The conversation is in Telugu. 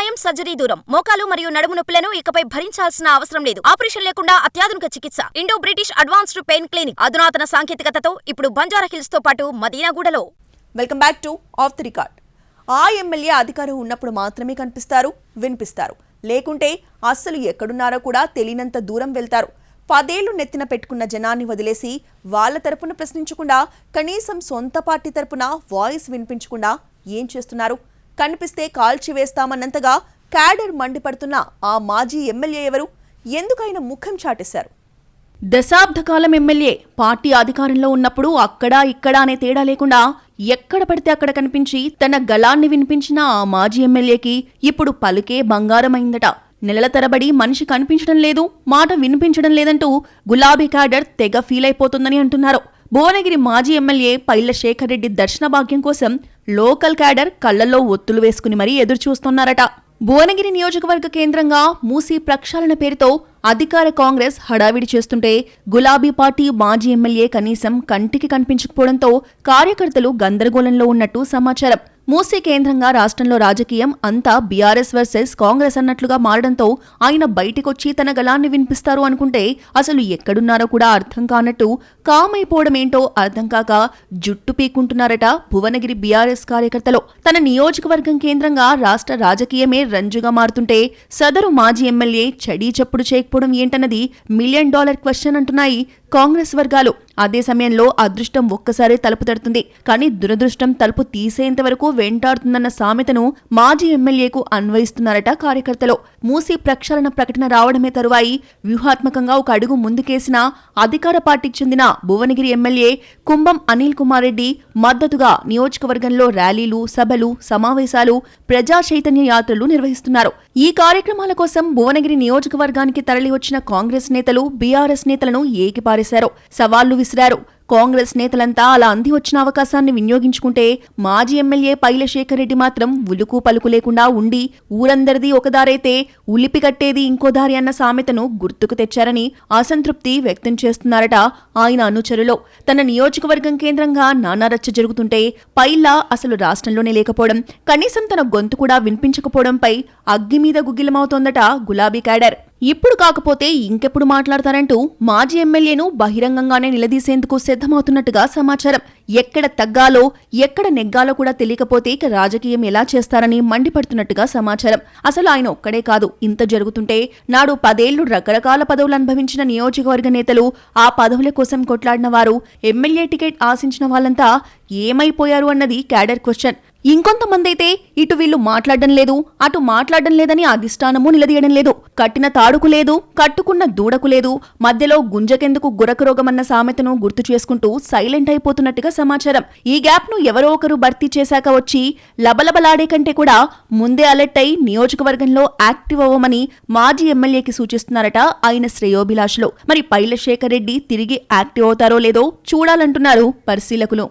గాయం సర్జరీ దూరం. మోకాలు మరియు నడుము నొప్పులను ఇకపై భరించాల్సిన అవసరం లేదు. ఆపరేషన్ లేకుండా అత్యాధునిక చికిత్స. Indo British advanced pain clinic. అధునాతన సాంకేతికతతో ఇప్పుడు బంజారా హిల్స్తో పాటు మదీనాగూడలో. Welcome back to off the record. ఆ ఎమ్మెల్యే అధికారం ఉన్నప్పుడు మాత్రమే కనిపిస్తారు వినిపిస్తారు. లేకుంటే అస్సలు ఎక్కడున్నారో కూడా తెలియనంత దూరం వెళ్తారు. పదేళ్ళు నెత్తిన పెట్టుకున్న జనాన్ని వదిలేసి వాళ్ళ తరపున ప్రశ్నించకుండా కనీసం సొంత పార్టీ తరపున వాయిస్ వినిపించకుండా ఏం చేస్తున్నారు? కనిపిస్తే కాల్చివేస్తామన్నంతగా క్యాడర్ మండిపడుతున్న ఆ మాజీ ఎమ్మెల్యే ఎవరు? ఎందుకైన ముఖం చాటేశారు? దశాబ్ద కాలం ఎమ్మెల్యే పార్టీ అధికారంలో ఉన్నప్పుడు అక్కడా ఇక్కడా అనే తేడా లేకుండా ఎక్కడ పడితే అక్కడ కనిపించి తన గళాన్ని వినిపించిన ఆ మాజీ ఎమ్మెల్యేకి ఇప్పుడు పలుకే బంగారమైందట. నెలల తరబడి మనిషి కనిపించడం లేదు మాట వినిపించడం లేదంటూ గులాబీ క్యాడర్ తెగ ఫీల్ అయిపోతుందని అంటున్నారు. భువనగిరి మాజీ ఎమ్మెల్యే పైల శేఖర్ రెడ్డి దర్శన భాగ్యం కోసం లోకల్ క్యాడర్ కళ్ళలో ఒత్తులు వేసుకుని మరీ ఎదురు చూస్తున్నారట భువనగిరి నియోజకవర్గ కేంద్రంగా మూసీ ప్రక్షాళన పేరుతో అధికార కాంగ్రెస్ హడావిడి చేస్తుంటే గులాబీ పార్టీ మాజీ ఎమ్మెల్యే కనీసం కంటికి కనిపించకపోవడంతో కార్యకర్తలు గందరగోళంలో ఉన్నట్టు సమాచారం. మూసీ కేంద్రంగా రాష్ట్రంలో రాజకీయం అంతా బీఆర్ఎస్ వర్సెస్ కాంగ్రెస్ అన్నట్లుగా మారడంతో ఆయన బయటికొచ్చి తన గలాన్ని వినిపిస్తారు అనుకుంటే అసలు ఎక్కడున్నారో కూడా అర్థం కానట్టు కామైపోవడం ఏంటో అర్థం కాక జుట్టు పీక్కుంటున్నారట భువనగిరి బీఆర్ఎస్ కార్యకర్తలు. తన నియోజకవర్గం కేంద్రంగా రాష్ట్ర రాజకీయమే రంజుగా మారుతుంటే సదరు మాజీ ఎమ్మెల్యే చడీ చప్పుడు చేయకపోవడం ఏంటన్నది మిలియన్ డాలర్ క్వశ్చన్ అంటున్నాయి కాంగ్రెస్ వర్గాలు. అదే సమయంలో అదృష్టం ఒక్కసారే తలుపు తడుతుంది. కానీ దురదృష్టం తలుపు తీసేంత వరకు వెంటాడుతుందన్న సామెతను మాజీ ఎమ్మెల్యేకు అన్వయిస్తున్నారట కార్యకర్తలు. మూసి ప్రక్షాళన ప్రకటన రావడమే తరువాయి వ్యూహాత్మకంగా ఒక అడుగు ముందుకేసిన అధికార పార్టీకి చెందిన భువనగిరి ఎమ్మెల్యే కుంభం అనిల్ కుమార్ రెడ్డి మద్దతుగా నియోజకవర్గంలో ర్యాలీలు సభలు సమావేశాలు ప్రజా చైతన్య యాత్రలు నిర్వహిస్తున్నారు. ఈ కార్యక్రమాల కోసం భువనగిరి నియోజకవర్గానికి తరలివచ్చిన కాంగ్రెస్ నేతలు బీఆర్ఎస్ నేతలను ఏకిపారేశారు. సవాళ్ళు విసిరారు కాంగ్రెస్ నేతలంతా అలా అంది వచ్చిన అవకాశాన్ని వినియోగించుకుంటే మాజీ ఎమ్మెల్యే పైలశేఖర్ రెడ్డి మాత్రం ఉలుకు పలుకు లేకుండా ఉండి ఊరందరిది ఒకదారైతే ఉలిపి కట్టేది ఇంకో దారి అన్న సామెతను గుర్తుకు తెచ్చారని అసంతృప్తి వ్యక్తం చేస్తున్నారట ఆయన అనుచరులో. తన నియోజకవర్గం కేంద్రంగా నానారచ్చ జరుగుతుంటే పైలా అసలు రాష్ట్రంలోనే లేకపోవడం కనీసం తన గొంతు కూడా వినిపించకపోవడంపై అగ్గి మీద గుగ్గిలమవుతోందట గులాబీ క్యాడర్. ఇప్పుడు కాకపోతే ఇంకెప్పుడు మాట్లాడతారంటూ మాజీ ఎమ్మెల్యేను బహిరంగంగానే నిలదీసేందుకు సిద్ధమవుతున్నట్టుగా సమాచారం. ఎక్కడ తగ్గాలో ఎక్కడ నెగ్గాలో కూడా తెలియకపోతే ఇక రాజకీయం ఎలా చేస్తారని మండిపడుతున్నట్టుగా సమాచారం. అసలు ఆయన ఒక్కడే కాదు. ఇంత జరుగుతుంటే నాడు పదేళ్ళు రకరకాల పదవులు అనుభవించిన నియోజకవర్గ నేతలు ఆ పదవుల కోసం కొట్లాడిన వారు ఎమ్మెల్యే టికెట్ ఆశించిన వాళ్ళంతా ఏమైపోయారు అన్నది క్యాడర్ క్వశ్చన్. ఇంకొంతమంది అయితే ఇటు వీళ్ళు మాట్లాడడం లేదు అటు మాట్లాడడం లేదని అధిష్టానము నిలదీయడం లేదు. కట్టిన తాడుకు లేదు కట్టుకున్న దూడకు లేదు. మధ్యలో గుంజకెందుకు గురకరోగమన్న సామెతను గుర్తు చేసుకుంటూ సైలెంట్ అయిపోతున్నట్టుగా సమాచారం. ఈ గ్యాప్ను ఎవరో ఒకరు భర్తీ చేశాక వచ్చి లబలబలాడే కంటే కూడా ముందే అలర్ట్ అయి నియోజకవర్గంలో యాక్టివ్ అవ్వమని మాజీ ఎమ్మెల్యేకి సూచిస్తున్నారట ఆయన శ్రేయోభిలాషులు. మరి పైలశేఖర్ రెడ్డి తిరిగి యాక్టివ్ అవుతారో లేదో చూడాలంటున్నారు పరిశీలకులు.